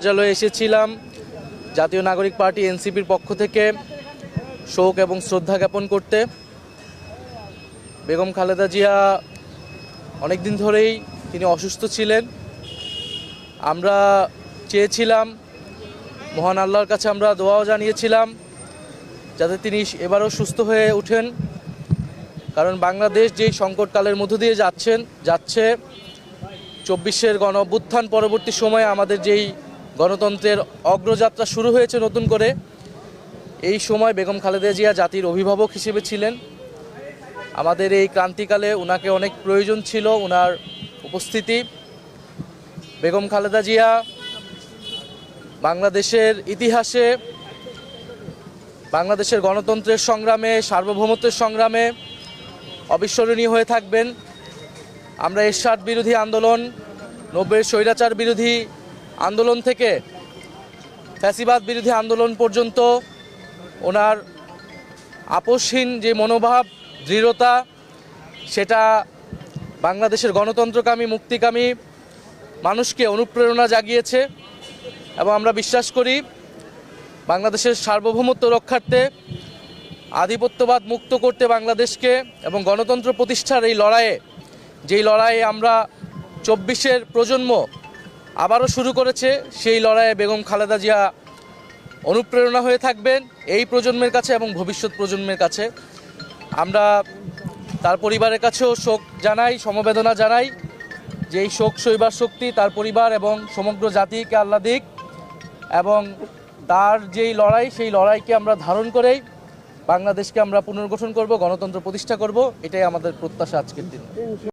কার্যালয়ে এসেছিলাম। জাতীয় নাগরিক পার্টি এনসিপির পক্ষ থেকে শোক এবং শ্রদ্ধা জ্ঞাপন করতে। বেগম খালেদা জিয়া অনেক দিন ধরেই তিনি অসুস্থ ছিলেন। আমরা চেয়েছিলাম, মহান আল্লাহর কাছে আমরা দোয়াও জানিয়েছিলাম, যাতে তিনি এবারও সুস্থ হয়ে ওঠেন। কারণ বাংলাদেশ যেই সংকটকালের মধ্য দিয়ে যাচ্ছেন, যাচ্ছে, চব্বিশের গণ অভ্যুত্থান পরবর্তী সময়ে আমাদের যেই গণতন্ত্রের অগ্রযাত্রা শুরু হয়েছে নতুন করে। এই সময় বেগম খালেদা জিয়া জাতির অভিভাবক হিসেবে ছিলেন। আমাদের এই ক্রান্তিকালে ওনাকে অনেক প্রয়োজন ছিল ওনার উপস্থিতি। বেগম খালেদা জিয়া বাংলাদেশের ইতিহাসে, বাংলাদেশের গণতন্ত্রের সংগ্রামে, সার্বভৌমত্বের সংগ্রামে অবিস্মরণীয় হয়ে থাকবেন। আমরা এরশাদ বিরোধী আন্দোলন নব্বই স্বৈরাচার বিরোধী আন্দোলন থেকে ফ্যাসিবাদ বিরোধী আন্দোলন পর্যন্ত ওনার আপসহীন যে মনোভাব, দৃঢ়তা, সেটা বাংলাদেশের গণতন্ত্রকামী, মুক্তিকামী মানুষকে অনুপ্রেরণা জাগিয়েছে এবং আমরা বিশ্বাস করি বাংলাদেশের সার্বভৌমত্ব রক্ষার্থে আধিপত্যবাদ মুক্ত করতে বাংলাদেশকে এবং গণতন্ত্র প্রতিষ্ঠার এই লড়াইয়ে, যেই লড়াইয়ে আমরা চব্বিশের প্রজন্ম আবারও শুরু করেছে সেই লড়াইয়ে বেগম খালেদা জিয়া অনুপ্রেরণা হয়ে থাকবেন এই প্রজন্মের কাছে এবং ভবিষ্যৎ প্রজন্মের কাছে। আমরা তার পরিবারের কাছেও শোক জানাই, সমবেদনা জানাই যে এই শোক সইবার শক্তি তার পরিবার এবং সমগ্র জাতিকে আল্লাহ দিক এবং তার যেই লড়াই, সেই লড়াইকে আমরা ধারণ করেই বাংলাদেশকে আমরা পুনর্গঠন করব, গণতন্ত্র প্রতিষ্ঠা করব। এটাই আমাদের প্রত্যাশা আজকের দিন।